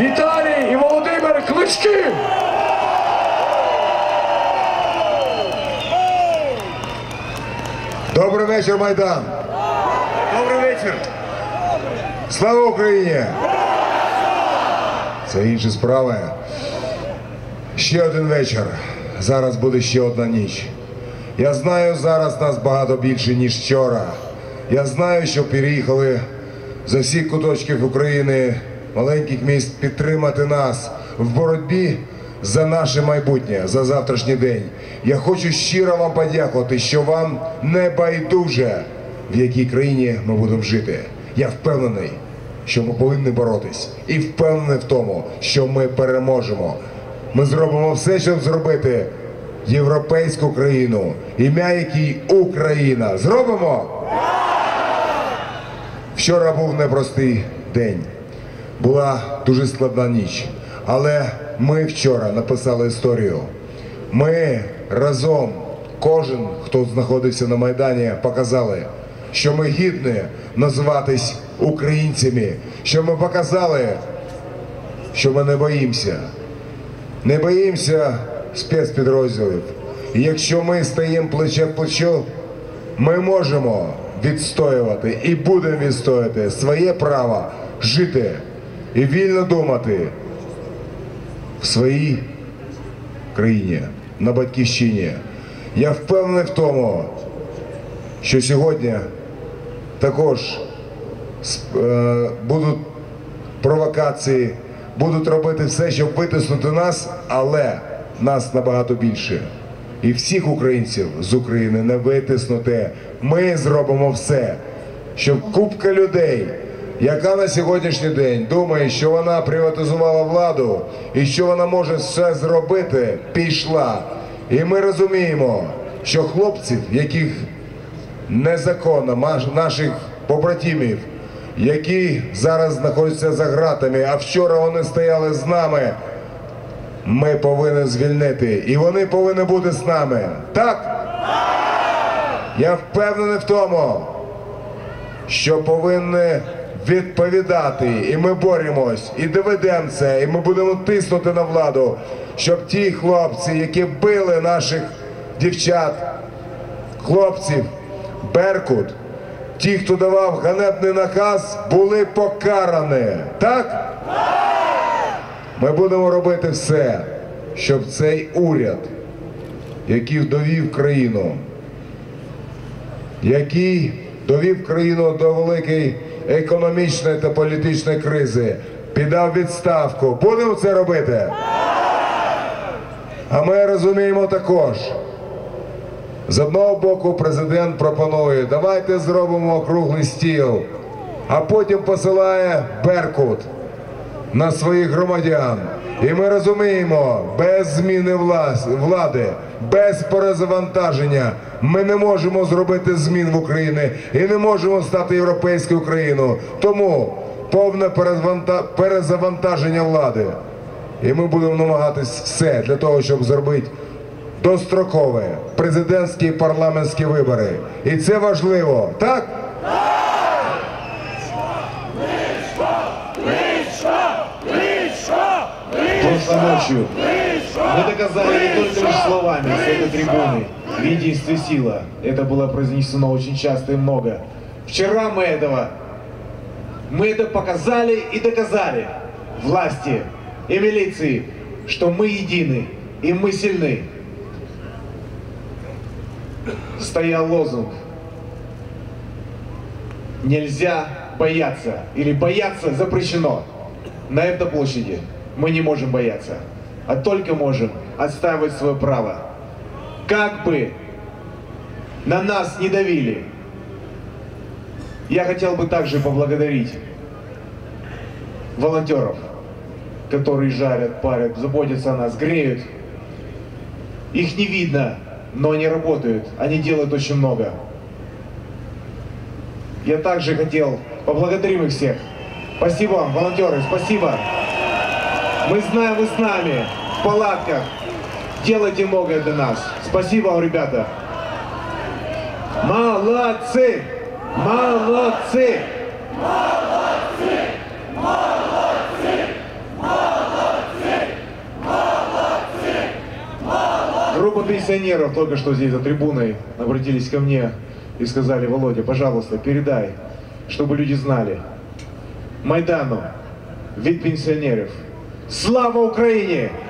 Віталій і Володимир Клички! Добрий вечір, Майдан! Добрий вечір! Слава Україні! Це інші справи. Ще один вечір. Зараз буде ще одна ніч. Я знаю, зараз нас багато більше, ніж вчора. Я знаю, що переїхали за всіх куточків України, маленьких міст підтримати нас в боротьбі за наше майбутнє, за завтрашній день. Я хочу щиро вам подякувати, що вам не байдуже, в якій країні ми будемо жити. Я впевнений, що ми повинні боротись, і впевнений в тому, що ми переможемо. Ми зробимо все, щоб зробити європейську країну, ім'я якій Україна. Зробимо? Вчора був непростий день. Була дуже складна ніч. Але ми вчора написали історію. Ми разом, кожен, хто знаходився на Майдані, показали, що ми гідні називатись українцями, що ми показали, що ми не боїмося. Не боїмося спецпідрозділів. І якщо ми стаємо плече в плечо, ми можемо відстоювати і будемо відстоювати своє право жити і вільно думати в своїй країні, на батьківщині. Я впевнений в тому, що сьогодні також е, будуть провокації, будуть робити все, щоб витиснути нас, але нас набагато більше. І всіх українців з України не витиснути. Ми зробимо все, щоб купка людей, яка на сьогоднішній день думає, що вона приватизувала владу і що вона може все зробити, пішла. І ми розуміємо, що хлопців, яких незаконно наших побратимів, які зараз знаходяться за ґратами, а вчора вони стояли з нами. Ми повинні звільнити, і вони повинні бути з нами. Так? Я впевнений в тому, що повинні відповідати, і ми боремось, і доведемо це, і ми будемо тиснути на владу, щоб ті хлопці, які били наших дівчат, хлопців, Беркут, ті, хто давав ганебний наказ, були покарані. Так? Ми будемо робити все, щоб цей уряд, який довів країну, який довів країну до великої економічної та політичної кризи, піддав відставку. Будемо це робити? А ми розуміємо також. З одного боку, президент пропонує, давайте зробимо округлий стіл, а потім посилає Беркут на своїх громадян. І ми розуміємо, без зміни влади, без перезавантаження ми не можемо зробити змін в Україні і не можемо стати європейською країною. Тому повне перезавантаження влади. І ми будемо намагатись все для того, щоб зробити дострокові президентські і парламентські вибори. І це важливо, так? Прошлой ночью мы доказали не только лишь словами с этой трибуны. В единстве сила. Это было произнесено очень часто и много. Вчера мы этого, мы это показали и доказали власти и милиции, что мы едины и мы сильны. Стоял лозунг. Нельзя бояться или бояться запрещено. На этой площади мы не можем бояться, а только можем отстаивать свое право. Как бы на нас не давили, я хотел бы также поблагодарить волонтеров, которые жарят, парят, заботятся о нас, греют. Их не видно, но они работают, они делают очень много. Я также хотел поблагодарить их всех. Спасибо вам, волонтеры, спасибо. Мы знаем, вы с нами в палатках. Делайте многое для нас. Спасибо вам, ребята. Молодцы! Молодцы! Молодцы! Молодцы! Молодцы! Молодцы! Молодцы! Группа пенсионеров только что здесь за трибуной обратились ко мне и сказали, Володя, пожалуйста, передай, чтобы люди знали. Майдану, вид пенсионеров – Слава Украине!